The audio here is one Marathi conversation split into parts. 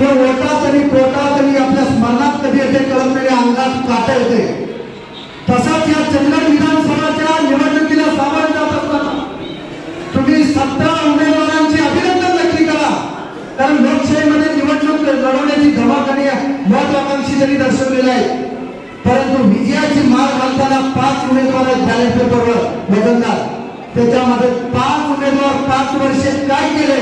हे ओटात आणि पोटात आणि आपल्या स्मरणात कधी येते कळत नाही अंगात काटा येते. तसाच या चंद्र विधानसभाच्या निवडणुकीला सामोरे जात असताना तुम्ही सतरा उमेदवारांचे अभिनंदन नक्की करा. कारण लोकशाहीमध्ये निवडणूक लढवण्याची धमाकाने महत्वाकांक्षी त्यांनी दर्शवलेली आहे. परंतु विजयाची माळ घालताना पाच उमेदवार बॅलेट पेपरवर बदलणार. त्याच्यामध्ये पाच उमेदवार पाच वर्षे काय केले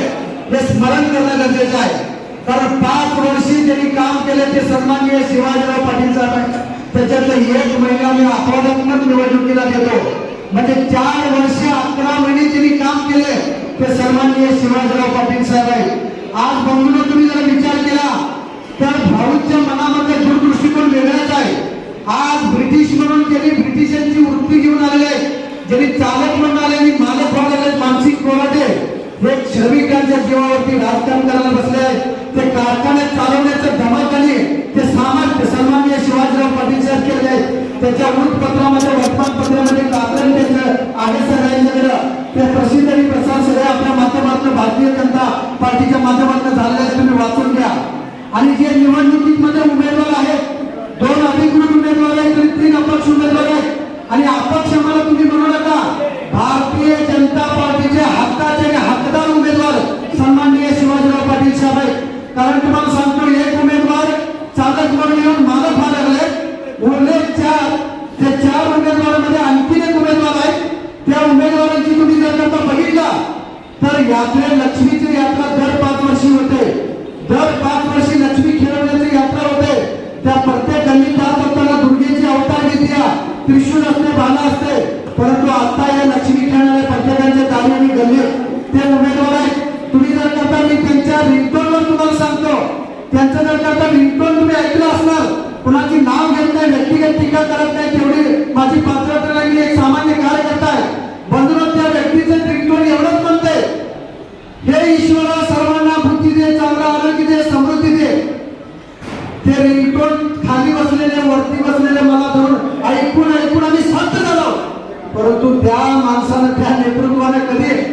हे स्मरण करणं गरजेचं आहे. कारण पाच वर्षी त्यांनी काम केले ते सन्माननीय शिवाजीराव पाटील साहेब आहे त्याच्यातलं एक महिना मी अपवादात्मक निवडणुकीला देतो. म्हणजे चार वर्ष अकरा महिने त्यांनी काम केले ते सन्माननीय शिवाजीराव पाटील साहेब आहे आज बंगळूर तुम्ही जर विचार केला तर भाऊच्या मनामध्ये दूरदृष्टिकोन वेगळाच आहे. आज ब्रिटिश म्हणून त्यांनी ब्रिटिशांची वृत्ती घेऊन आलेले आहे ज्यांनी चालक म्हणून आले आणि मालक व्हायला मानसिक कोराटे हे श्रमिकांच्या जीवावरती राजकारण करायला बसले आहे ते कारखाने चालवण्याचं धमाकाने ते सामान्य सन्माननीय शिवाजीराव पाटील साहेब केले आहे त्याच्या वृत्तपत्रामध्ये वर्तमानपत्रामध्ये कात्रण त्यांचं आहे सगळ्यांच्याकडं. ते प्रसिद्ध आणि प्रसार सगळे आपल्या माध्यमातून भारतीय जनता पार्टीच्या माध्यमातून झालेले तुम्ही वाचून घ्या. आणि जे निवडणुकीमध्ये उमेदवार आहेत दोन अधिकृत उमेदवार आहेत आणि तीन अपक्ष उमेदवार आहेत. आणि अपक्ष मला तुम्ही म्हणू नका. भारतीय जनता पार्टीचे हक्काचे आणि हक्कदार उमेदवार सन्माननीय शिवाजीराव पाटील साहेब आहेत. कारण तुम्हाला तर यात्रे लक्ष्मीची यात्रा दर पाच वर्षी होते. दर पाच वर्षी लक्ष्मी खेळवण्याची यात्रा होते. त्या प्रत्येक गल्ली जात असताना दुर्गेची अवतार घेतल्या त्रिशूल असते बाला असते. परंतु आता या लक्ष्मी खेळणाऱ्या प्रत्येकांच्या दारी आणि गल्लीत ते उमेदवार आहेत. तुम्ही जर करता मी त्यांच्या रिंगटोनवर तुम्हाला सांगतो. त्यांचं जर करता रिंगटोन तुम्ही ऐकलं असणार कुणाची नाव घेत नाही व्यक्तिगत टीका करत नाही तेवढी माझी पात्रता नाही एक सामान्य परंतु त्या माणसानं त्या नेतृत्वानं कधी